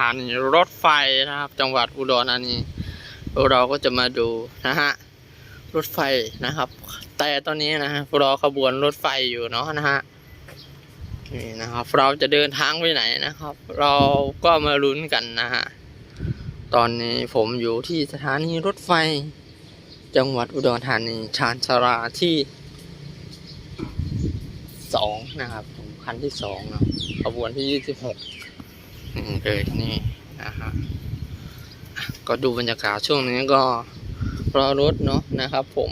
ถานีรถไฟนะครับ จังหวัดอุดรธานีเราก็จะมาดูนะฮะรถไฟนะครับ แต่ตอนนี้นะฮะรอขบวนรถไฟอยู่เนาะนะฮะนี่นะครับ เราจะเดินทางไปไหนนะครับ เราก็มาลุ้นกันนะฮะตอนนี้ผมอยู่ที่สถานีรถไฟ จังหวัดอุดรธานีชานชาราที่สองนะครับ คันที่สองนะขบวนที่ยี่สิบหก เลยนี่นะฮะก็ดูบรรยากาศช่วงนี้ก็รอรถเนาะนะครับผม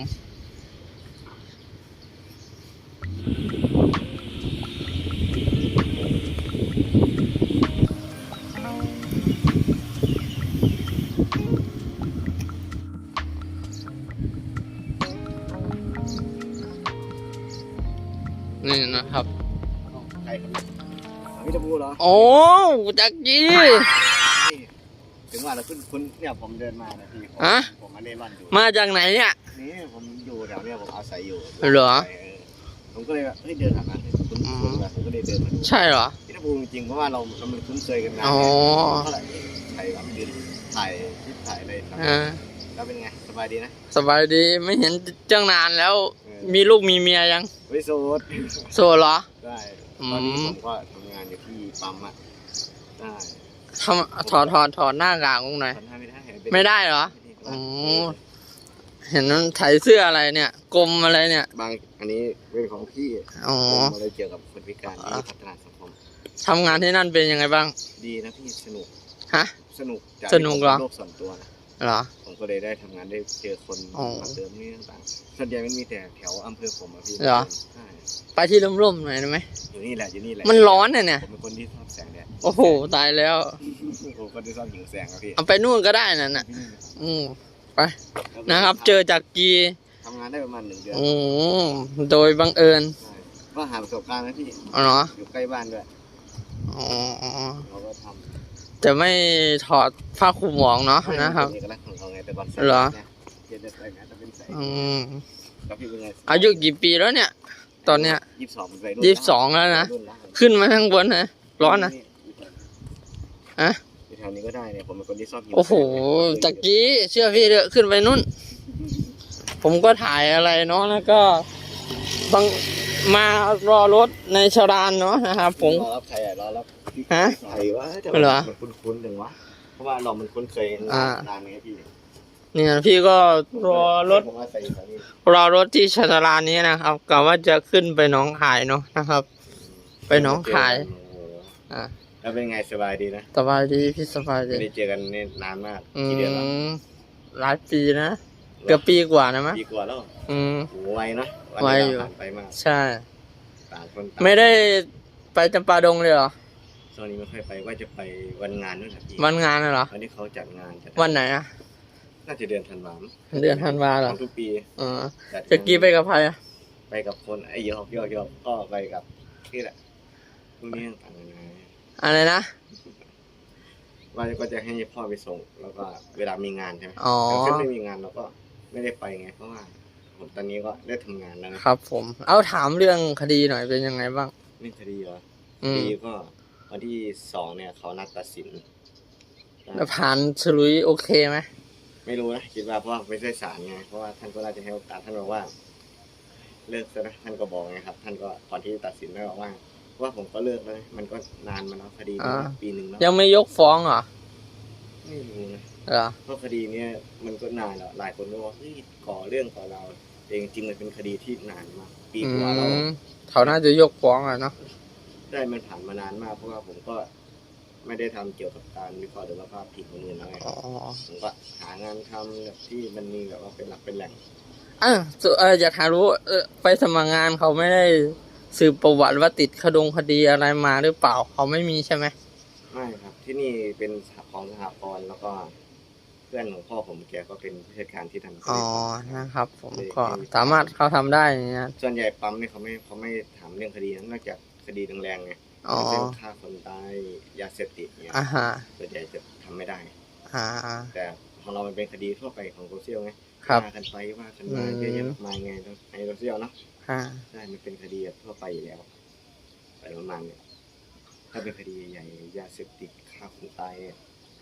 นี่นะครับ โอ้จักกี้ ถึงว่าเราคุณคุณเนี่ยผมเดินมานะพี่ผมฮะ ผมมาเล่ร่อนอยู่มาจากไหนเนี่ย นี่ผมอยู่แถวเนี้ยผมอาศัยอยู่เหรอเออผมก็เลยว่าเฮ้ยเดินหาร้านคุณคุณแบบผมก็เลยเดินมาดูใช่เหรอพี่ตะบูจริงๆเพราะว่าเราเรามันคุ้นเคยกันนานอ๋อ เท่าไหร่ใครแบบยืนถ่ายคลิปถ่ายอะไรทำอ่าแล้วเป็นไงสบายดีนะ สบายดีไม่เห็นจ้างนานแล้วเออมีลูกมีเมียยังเฮ้ยโซดโสดเหรอ ได้อืมตอนนี้ผมก็ทำงานอยู่ที่ ปั๊มอะได้ทำถอดถอดถอดหน้ากากลงหน่อยไม่ได้ไม่ได้เหรอ อ๋อ เห็นมันใส่เสื้ออะไรเนี่ย กลมอะไรเนี่ย บางอันนี้เป็นของพี่อ๋อ ผมอะไรเกี่ยวกับคนพิการที่พัฒนาสังคมทำงานที่นั่นเป็นยังไงบ้าง ดีนะพี่สนุกฮะ สนุกจากสนุกเหรอ โลกส่วนตัวนะ เหรอ ผมก็เลยได้ทำงานได้เจอคนอ๋อมาเติมนี่ต่างๆส่วนใหญ่มันมีแต่แถวอำเภอผมอะพี่เหรอ ใช่ไปที่ร่มๆหน่อยได้ไหม อยู่นี่แหละอยู่นี่แหละมันร้อนเนี่ยเนี่ย ผมเป็นคนที่ชอบแสงแดดโอ้โห ตายแล้ว ผมเป็นคนที่ชอบหิวแสงอะพี่เอาไปนู่นก็ได้นั่นน่ะ อืมไป นะครับ เจอจากกีทำงานได้ประมาณหนึ่งเดือนโอ้โดยบังเอิญใช่ก็หาประสบการณ์นะพี่อ๋อเหรออยู่ใกล้บ้านด้วยอ๋อ เราก็ทำ จะไม่ถอดผ้าคลุมหมองเนาะนะครับเป็เอกลักษณ์ของเราไงแต่ก่อนใส่เหรอนี่ยเย็นจะใส่นะแต่เป็นใส่อืมแล้วพี่เป็นไงอายุกี่ปีแล้วเนี่ย ตอนเนี้ยยี่สิบสองเป็นวัรุ่นยี่สิบสองแล้วนะรุ่ละขึ้นมาข้างบนนะ ร้อนนะฮะอยู่แถวนี้ก็ได้เนี่ยผมเป็นคนที่ชอบหิวโอ้โหจากกี้เชื่อพี่เถอะขึ้นไปนู่น ผมก็ถ่ายอะไรเนาะแล้วก็บางมารอรถในชรานเนาะนะครับผมรอรับใครอะรอรับพี่ ฮะใครวะแต่เหรอมันคุ้นๆถึงวะเพราะว่าเรามันคุ้นเคยกันอ่า นานไงพี่เนี่ยพี่ก็รอรถ ผมว่าใส่แถวนี้รอรถที่ชรานนี้นะครับกะว่าจะขึ้นไปหน้องคายเนาะนะครับ ไปหนองคาย โอ้โหอ่าแล้วเป็นไงสบายดีนะสบายดีพี่สบายดีไม่ได้เจอกันนี่นานมากอืกี่เดือนแล้วมหลายปีนะเกือบปีกว่านะมั้ยปีกว่าแล้วอืมโหไวนะนไวเาอยู่ ผ่านไปมากใช่ ต่างคนต่างไม่ได้ไปจำปาดงเลยเหรอ ช่วงนี้ไม่ค่อยไปว่าจะไปวันงานนู่นแหละพี่วันงานน่ะเหรอ วันที่เขาจัดงานจัดวันไหนอะน่าจะเดือนธันวาคมเดือนธันวาเหรอของทุกปีเออจัดจะกี้ไปกับใครอะไปกับคนไอ้ยอกยอกยอกก็ไปกับนี่แหละพวกนี้ต่างๆนานาอะไรนะ ว่าก็จะให้พ่อไปส่ง แล้วก็เวลามีงานใช่ไหมอ๋อ แต่ถ้าไม่มีงานเราก็ไม่ได้ไปไง เพราะว่า ผมตอนนี้ก็ได้ทำงานแล้วนะครับผม เอาถามเรื่องคดีหน่อยเป็นยังไงบ้างนี่คดีเหรออืคม ดีก็ วันที่สองเนี่ยเขานัดตัดสิน แล้วผ่านฉลุยโอเคไหมไม่รู้นะคิดว่าเพราะว่าไม่ใช่ศาลไงเพราะว่าท่านก็น่าจะให้โอกาสท่านบอกว่า เลิกซะนะท่านก็บอกไงครับ ท่านก็ก่อนที่จะตัดสินได้บอกว่าว่าผมก็เลิกแล้วนะมันก็นานมาแล้วคดีมันปีหนึ่งแล้วยังไม่ยกฟ้องเหรอไม่รู้นะเหรอเพราะคดีเนี้ยมันก็นานแล้วหลายคนก็บอกเฮ้ยก่อเรื่องก่อเราวแต่จริงๆมันเป็นคดีที่นานมากปีอืกว่าแล้วมเขาน่าจะยกฟ้องอะเนาะ ได้มันผ่านมานานมากเพราะว่าผมก็ไม่ได้ทำเกี่ยวกับการวิเคราะห์หรือว่าภาพผิดคนอื่นแล้วไงอ๋อผมก็หางานทำแบบที่มันมีแบบว่าเป็นหลักเป็นแหล่งอะสุเอออยากหารู้เออไปสมัครงานเขาไม่ได้สืบประวัติว่าติดคดงคดีอะไรมาหรือเปล่าเขาไม่มีใช่ไหมไม่ครับ ที่นี่เป็นของสหกรณ์แล้วก็เพื่อนของพ่อผมแกก็เป็นผู้จัดการที่ทำอ๋อนะครับ ผมก็สามารถเขาทำได้อย่างเงี้ยส่วนใหญ่ปั๊มเนี่ยเขาไม่เขาไม่ถามเรื่องคดีนะนอกจาก คดีแรงๆไงอ๋อเช่นฆ่าคนตายยาเสพติดเนี่ยอ่าฮะส่วนใหญ่จะทำไม่ได้ อ่า แต่ของเรามันเป็นคดีทั่วไปของโซเชียลไงครับว่ากันไปว่ากันมาอืมเยอะแยะมากมายไงในโซเชียลเนาะอ่าใช่มันเป็นคดีแบบทั่วไปอยู่แล้วไปประมาณเนี่ยถ้าเป็นคดีใหญ่ๆยาเสพติดฆ่าคนตายเนี่ย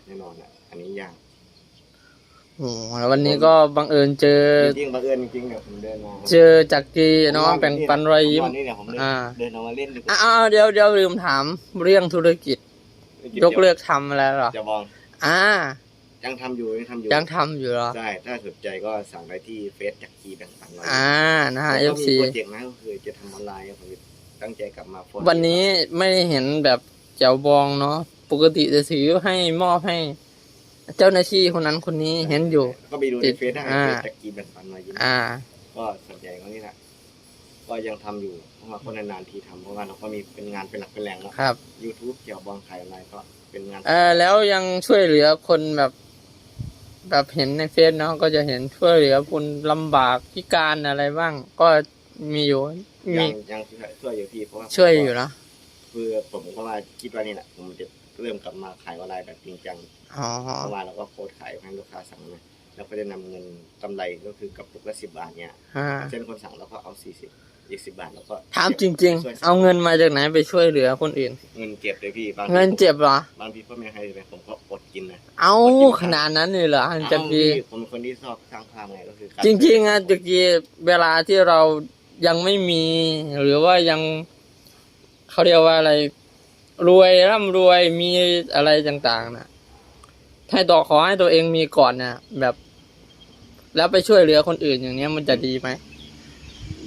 แน่นอนอะ อันนี้ยาก โอ้โหแล้ววันนี้ก็บังเอิญเจอ จริงๆบังเอิญจริงๆเนี่ยผมเดินมาเจอจักรีเนาะแบ่งปันรอยยิ้ม วันนี้เนี่ยผมเดินอ่า เดินออกมาเล่นดีกว่าอ้าวเดี๋ยวเดี๋ยวลืมถามเรื่องธุรกิจ ยกเลิกทำแล้วเหรอจะบองอ่า ยังทำอยู่ยังทำอยู่ยังทำอยู่เหรอ ใช่ถ้าสนใจก็สั่งได้ที่เฟซจากกีแบ่งปันรอยอ่านะฮะแล้วก็ FC มีโปรเจกต์นะก็คือจะทำออนไลน์ผมตั้งใจกลับมาโพสต์วันนี้ไม่ได้เห็นแบบแจวบองเนาะปกติจะถือให้มอบให้ เจ้าหน้าที่คนนั้นคนนี้เห็นอยู่ ก็ไปดูติในดเฟซได้อ่าเฟซจากกีแบ่งปันรอยยิ้มอ่า ก็สนใจเขานี่แหละก็ยังทำอยู่เพราะว่าคนนานๆทีทำเพราะว่าเราก็มีเป็นงานเป็นหลักเป็นแหล่งแล้วครับยูทูบเกี่ยวบอลขายออนไลน์ก็เป็นงานเออแล้วยังช่วยเหลือคนแบบ แบบเห็นในเฟซเนาะก็จะเห็นช่วยเหลือคนลำบากพิการอะไรบ้าง ก็มีอยู่ยัมีงยังช่วยอยู่พี่เพราะว่าช่วยอยู่นะ คือผมก็ว่าคิดว่านี่แหละผมจะเริ่มกลับมาขายออนไลน์แบบจริงจังอ๋อเพราะว่าเราก็โพสต์ขายให้ลูกค้าสั่งนะแล้วก็จะนำเงินกำไรก็คือกระปุกละสิบบาทเนี่ยอ่าเช่นคนสั่งแล้วก็เอาสี่สิบอีกสิบบาทแล้วก็ถามจริงช่วยๆเอาเงินมาจากไหนไปช่วยเหลือคนอื่น เงินเก็บเลยพี่บางทีเงินเจ็บเหรอบางทีพ่อแม่ให้ไปผมก็อดกินนะเอาขนาดนั้นเลยเหรออันจะเอาดีพี่ผมเป็นคนที่ชอบสร้างภาพไงก็คือการจริงๆอะตะกี้เวลาที่เรายังไม่มี หรือว่ายัง เขาเรียกว่าอะไร รวยร่ำรวยมีอะไรต่างๆนะให้ต่อขอให้ตัวเองมีก่อนนะแบบ แล้วไปช่วยเหลือคนอื่นอย่างเนี้ยมันจะดีไหม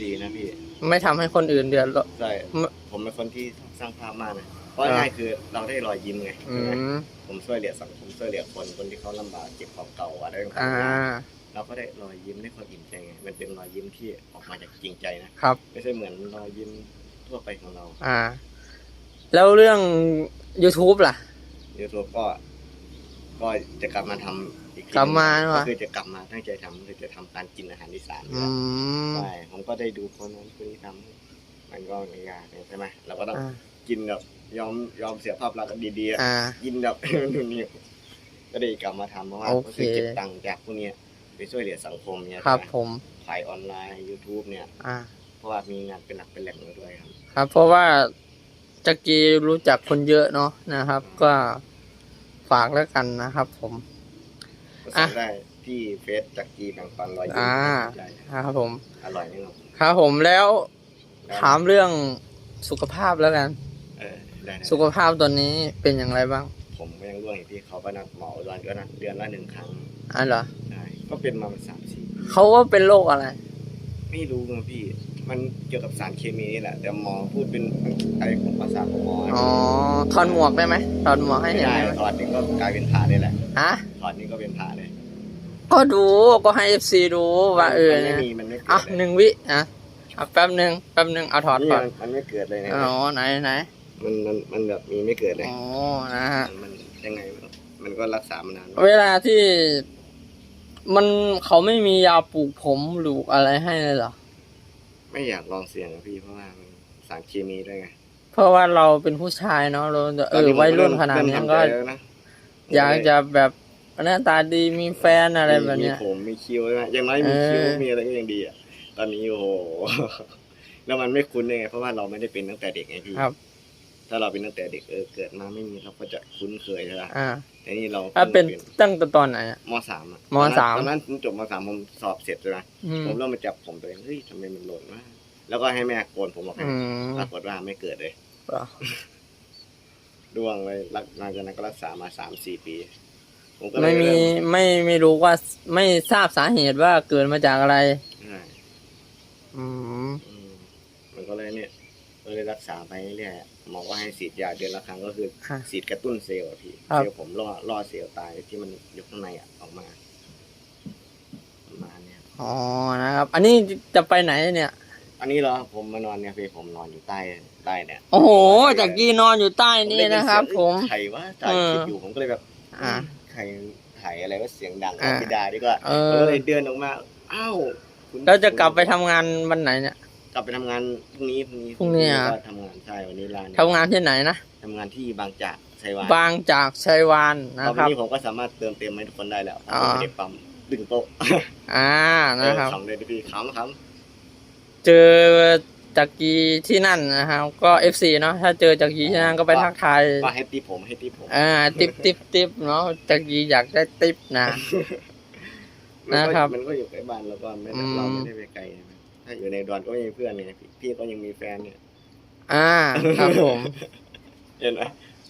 ดีนะพี่ ไม่ทำให้คนอื่นเดือดร้อน ใช่มผมเป็นคนที่สร้างภาพมากนะเพราะอ่า ง่ายคือเราได้รอยยิ้มไงอืใช่ไหมมผมช่วยเหลือสังคมช่วยเหลือคนคนที่เขาลำบากเก็บของเก่าอะไรต่างอ่า ๆเราก็ได้รอยยิ้มได้ความอิ่มใจไงมันเป็นรอยยิ้มที่ออกมาจากจริงใจนะครับ ไม่ใช่เหมือนรอยยิ้ม ทั่วไปของเราอ่า แล้วเรื่อง YouTube ล่ะยูทูบก็ ก็จะกลับมาทำอีกทีกลับมาหนึ่งเหรอก็คือจะกลับมาตั้งใจทำคือจะทำการกินอาหารอีสานอืม ใช่ผมก็ได้ดูคนนั้นคนนี้ทำมันก็ไม่ยากใช่ไหมเราก็ต้องอ่า กินแบบยอมยอมเสียภาพลักษณ์ดีๆอะอ่ากินแบบ นู่นนี่ก็ได้กลับมาทำเพราะว่าโอก็เคคือเก็บตังค์จากพวกเนี้ยไปช่วยเหลือสังคมเนี่ยครับใช่ไหผม ขายออนไลน์ YouTube เนี่ย อ่า เพราะว่ามีงานเป็นหลักเป็นแหล่งมาด้วยครับครับ เพราะว่าจักรีรู้จักคนเยอะเนาะนะครับ ก็ฝากแล้วกันนะครับ ผม ก็อะสั่งได้ที่เฟซจากกีแบ่งปันร้อยยิ้มอ่าใช่ครับผม อร่อยแน่นอนครับผมแล้วถามเรื่องสุขภาพแล้วกัน เออได้นะสุขภาพตอนนี้เป็นอย่างไรบ้างผมก็ยังร่วงอย่างที่เขาก็นัดหมอเดือนก็นัดเดือนละหนึ่งครั้งอะเหรอใช่ก็เป็นมาสามสี่ปีเขาว่าเป็นโรคอะไร ไม่รู้นะพี่ มันเกี่ยวกับสารเคมีนี่แหละ แต่หมอพูดเป็นอะไรของภาษาของหมออ๋อถอดหมวกได้ไหมถอดหมวกให้ไม่เห็นได้ได้ไหมถอดนี่ก็กลายเป็นผ่าเลยแหละฮะถอดนี่ก็เป็นผ่าเลยก็ดูก็ให้เอฟซีดูว่าเออมันไม่เนี่ยมีมันไม่เกิดอะเลยหนึ่งวิอะอะแป๊บหนึ่งแป๊บหนึ่งเอาถอดนี่ก่อนมันมันไม่เกิดเลยนะอ๋อไหนไหนมันมันมันแบบมีไม่เกิดเลยอ๋อนะฮะ มันยังไงมันมันก็รักษามานานเวลาที่มันเขาไม่มียาปลูกผมหรืออะไรให้เลยเหรอ ไม่อยากลองเสี่ยงนะพี่เพราะว่ามันสารเคมีด้วยไงเพราะว่าเราเป็นผู้ชายเนาะเราจะเออวัยรุ่นขนาดนี้เริ่มก็ทำใจแล้วนะอยากจะแบบหน้าตาดีมีแฟนอะไรแบบเนี้ยมีผมมีคิ้วใช่ไหมอย่างน้อยมีคิ้วเออมีอะไรก็ยังดีอะตอนนี้โอ้โหแล้วมันไม่คุ้นเลยไงเพราะว่าเราไม่ได้เป็นตั้งแต่เด็กไงพี่ครับ ถ้าเราเป็นตั้งแต่เด็กเออเกิดมาไม่มีเราก็จะคุ้นเคยใช่ไหมอ่าแต่นี่เราถ้าเป็นพิ่งตั้งแต่ตอนไหนอะมสามอะมสามตอนนั้นผมจบมสามผมสอบเสร็จใช่ไหมอืมผมเริ่มมาจับผมตัวเองเฮ้ยทำไมมันหล่นวะแล้วก็ให้แม่โกนผมออกไปอืมปรากฏว่าไม่เกิดเลยเหรอร่วงเลยรักหลังจากนั้นก็รักษามาสามสี่ปีผมก็เลยไม่มีเริ่ไม่ไม่รู้ว่าไม่ทราบสาเหตุว่าเกิดมาจากอะไรใช่อืมอืมมันก็เลยเนี่ยก็เลยรักษาไปเรื่อยๆ หมอก็ให้ฉีดยาเดือนละครั้งก็คือค่ะฉีดกระตุ้นเซลล์อะพี่ครับ เซลล์ผมล่อล่อเซลล์ตายที่มันอยู่ข้างในอะออกมาประมาณเนี้ยอ๋อนะครับ อันนี้จะไปไหนเนี่ย อันนี้เหรอผมมานอนเนี่ยพี่ผมนอนอยู่ใต้ใต้เนี่ยโอ้โหจากกี้นอนอยู่ใต้นี่นะครับผม ใครว่าถ่ายคลิปอยู่ผมก็เลยแบบอ่า ใครถ่ายอะไรว่าเสียงดังอ่าพิดาดีกว่าเอผมอก็เลยเดินออกมาอ้าวคุณ แล้วจะกลับไปทำงานวันไหนเนี่ย กลับไปทำงานพรุ่งนี้พรุ่งนี้พรุ่งนี้อะ ก็ทำงานใช่วันนี้ลาเนี่ยทำงานที่ไหนนะ ทำงานที่บางจากไชยวานบางจากชัยวานนะตอนครับ นี้ผมก็สามารถเติมเต็มให้ทุกคนได้แล้วอ่าผมไม่ได้ปั๊มดึงโต๊ะอ่านะครับ เออขำเลยดิพี่ขำขเจอจักรีที่นั่นนะครับก็เอฟซีเนาะถ้าเจอจักรีที่นั่นก็ไปทักทายก็ให้ตีผมให้ตีผมอ่าติปติปติปเนาะจักรีอยากได้ติปนะ มันก็นะครับมันก็อยู่ใกล้บ้านแล้วก็ไม่ได้อืม เราไม่ได้ไปไกลใช่ไหม ถ้าอยู่ในดอนก็ไม่มีเพื่อนไงพี่พี่ก็ยังมีแฟนเนี่ยอ่าครับผม เห็นไหม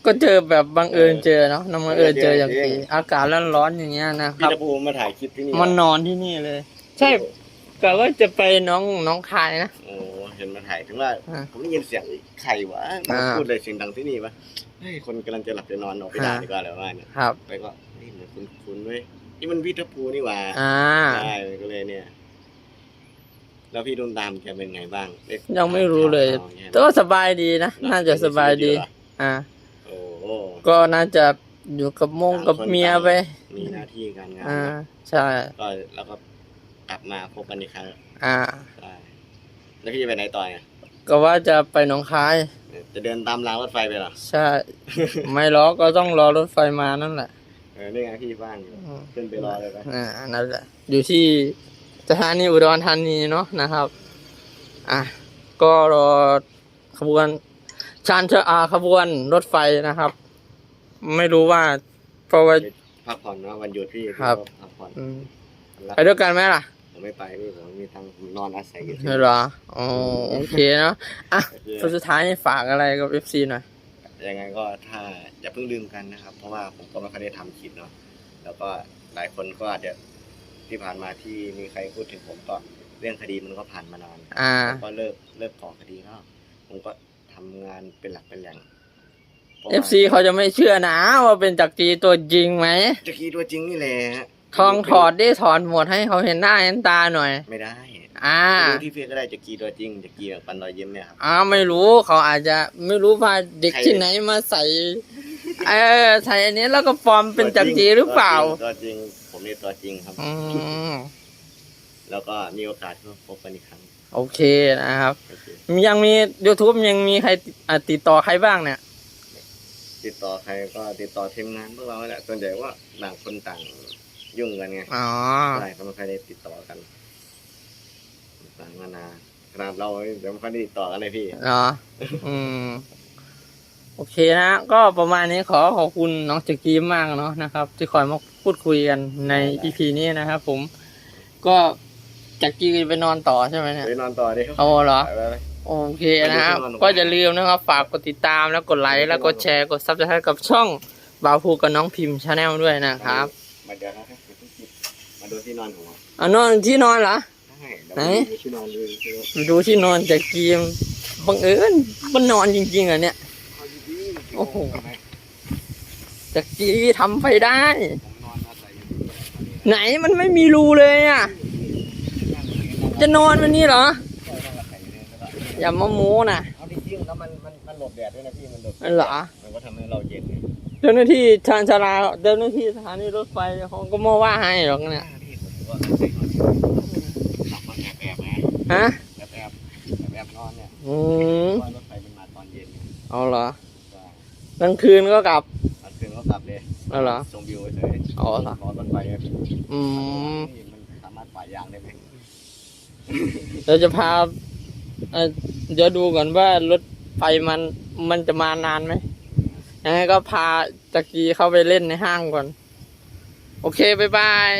ก็เจอแบบบังเอิญเจอเนาะน้ำบังเอิญเจออย่างเจอที่จริงอากาศร้อนๆอย่างเงี้ยนะคพี่รับ ตะปูมาถ่ายคลิปที่นี่มันนอนที่นี่เลย ใช่กะว่าจะไปน้องน้องคายนะ โอ้เห็นมาถ่ายถึงว่าอ่าผมได้ยินเสียงใครวะอ่า พูดเลยเสียงดังที่นี่ปะเฮ้ยคนกำลังจะหลับจะนอนออกไปด่าอ่าดีกว่าแล้วว่าเนี่ยครับ ไปก็นี่เหมือนคุณคุณเว้ยนี่มันพี่ตะปูนี่หว่าอ่า ใช่ก็เลยเนี่ย แล้วพี่ดุมตามแกเป็นไงบ้างด้ยังไม่รู้เลยข่าวๆนี่แต่ว่าสบายดีนะ น่าจะสบายดี อ่า โอ้โหก็น่าจะอยู่กับมงกับเมียไป มีหน้าที่การงานอ่า ใช่ ก็แล้วก็กลับมาพบกันอีกครั้งอ่า ใช่แล้วพี่จะไปไหนต่อเนี่ยก็ว่าจะไปหนองคาย จะเดินตามรางรถไฟไปเหรอใช่ ไม่รอก็ต้องรอรถไฟมานั่นแหละเออนี่ไงพี่ว่างอยู่อืมขึ้นไปรอเลยไปอ่า นั่นแหละ อยู่ที่ สถานีอุดรธานีเนาะนะครับ อะก็รอขบวนชานเชอาขบวนรถไฟนะครับ ไม่รู้ว่าเพราะว่า พักผ่อนเนาะวันหยุดพี่ครับพี่ก็พักผ่อนอืมแล้วไปด้วยกันไหมล่ะผมไม่ไปพี่ผมมีตังค์ผมนอนอาศัยอยู่ที่ไม่หรออ๋อโอเคเนาะอะโอเคสุดท้ายนี่ฝากอะไรกับเอฟซีหน่อย ยังไงก็ถ้าอย่าเพิ่งลืมกันนะครับ เพราะว่าผมก็ไม่ค่อยได้ทำคลิปเนาะแล้วก็หลายคนก็อาจจะ ที่ผ่านมาที่มีใครพูดถึงผมก็เรื่องคดีมันก็ผ่านมานานอ่า ผมก็เลิกเลิกก่อคดีแล้วผมก็ทำงานเป็นหลักเป็นแหล่งพราะเอว่าฟซีเขาจะไม่เชื่อนะว่าเป็นจักรีตัวจริงไหม จะคีตัวจริงนี่แหละทองถอดได้ถอดหมดให้เขาเห็นหน้าเห็นตาหน่อย ไม่ได้อ่า ดูที่เฟซก็ได้จะกีตัวจริงจะกีแบบปันรอยยิ้มเนี่ยครับ อ้าวไม่รู้เขาอาจจะไม่รู้ว่าเด็กใคร ที่ไหนมาใส่ เออใส่อันนี้แล้วก็ปลอมเป็นจักรีหรือเปล่า ตัวจริง ผมนี่ตัวจริงครับ อืมแล้วก็มีโอกาสก็พบกันอีกครั้งโอเคนะครับ โอเคยังมี YouTube ยังมีใครติดอะติดต่อใครบ้างเนี่ย ติดต่อใครก็ติดต่อทีมงานพวกเราแหละส่วนใหญ่ว่าต่างคนต่างยุ่งกันไงอ๋อ ใช่ก็ไม่ค่อยได้ติดต่อกันต่างนานาขนาดเราเดี๋ยวไม่ค่อยได้ติดต่อกันเลยพี่ เหรอ อืม โอเคนะ ก็ประมาณนี้ขอขอบคุณน้องจักรีมากเนาะนะครับ ที่คอยมาพูดคุยกันใน EP นี้นะครับผมก็จักรีไปนอนต่อใช่ไหมเนี่ยไปนอนต่อดิเอาเหรอ ไปไปไปโอเคนะครับ ไปดูที่นอนก็อย่าลืมนะครับ ฝากกดติดตามแล้วกดไลค์แล้วกดแชร์กดซับสไครต์กับช่องบาวพูกับน้องพิมพ์ชาแนลด้วยนะครับมาเดี๋ยวนะครับมาดูที่นอนของเราเอานอนที่นอนเหรอ ใช่เดี๋ยวไหน ดูที่นอนดูที่นอนดูที่นอนจากกีมบังเอิญมันนอนจริงๆเหรอเนี่ยเอาดีๆ โอ้โหทำไมจากกีทำไปได้ผมนอนอาศัยอยู่ที่นี่ไหนมันไม่มีรูเลยอะ จะนอนวันนี้เหรอก็ต้องอาศัยอยู่นี่แล้วก็อย่ามาโม้นะเอาจริงๆแล้วมันมันมันหลบแดดด้วยนะพี่มันหลบนั่นเหรอมันก็ทำให้เราเย็นไงเจ้าหน้าที่ชานชาลาเจ้าหน้าที่สถานีรถไฟเขาก็มาว่าให้หรอกเนี่ยพี่ผมก็อาศัยนอนหลับก็แอบแอบๆไงฮะแอบแอบแอบแอบๆนอนเนี่ยอืมเพราะว่ารถไฟมันมาตอนเย็นไงเอาเหรอใช่ กลางคืนก็กลับกลางคืนก็กลับเลยเอาเหรอ ชมวิวเฉยอ๋อเหรอรอรถไฟไงอืมนี่มันสามารถป่ายยางได้ไหมเราจะพาเอ่อเดี๋ยวดูก่อนว่ารถไฟมันมันจะมานานไหมยังไงก็พาจักรีเข้าไปเล่นในห้างก่อน โอเค บ๊ายบาย